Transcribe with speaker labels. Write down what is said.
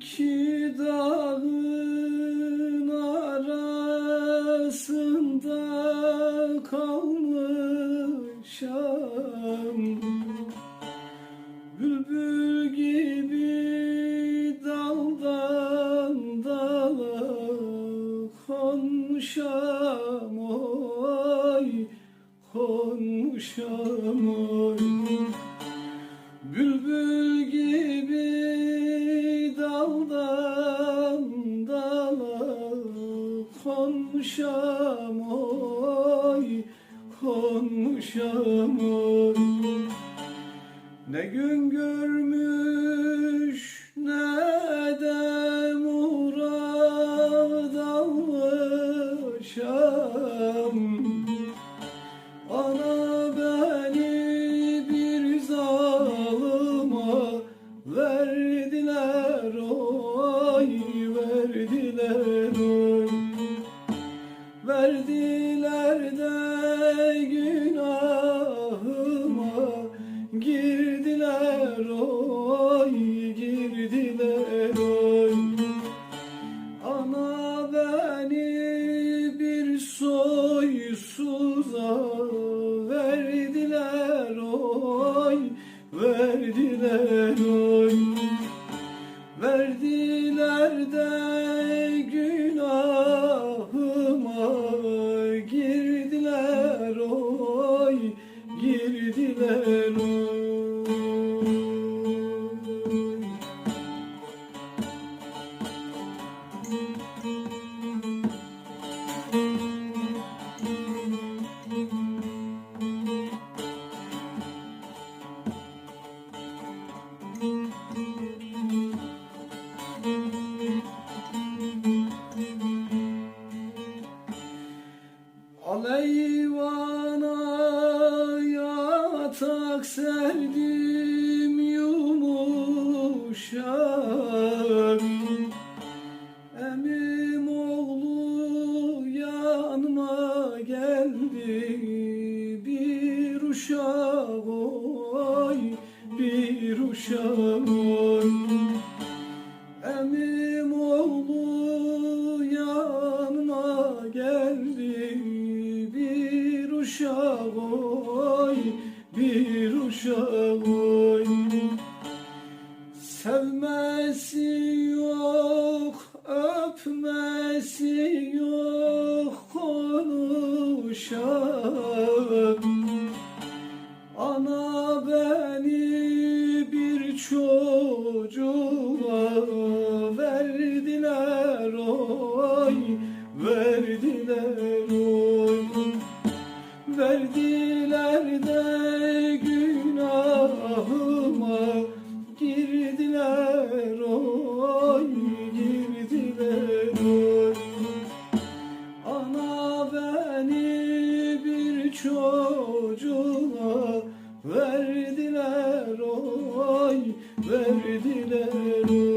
Speaker 1: İki dağın arasında kalmışam Bülbül gibi daldan dala konmuşam oy konmuşam oy. Bülbül konmuşam oy konmuşam oy. Ne gün görmüş ne de murad almışam Verdiler yatak serdim yumuşak. Emim oğlu yanıma geldi bir uşak oy bir uşak oy. Emim oğlu yanıma geldi bir uşak verdiler de günahıma girdiler oy girdiler oy. Ana beni bir çocuğa verdiler oy verdiler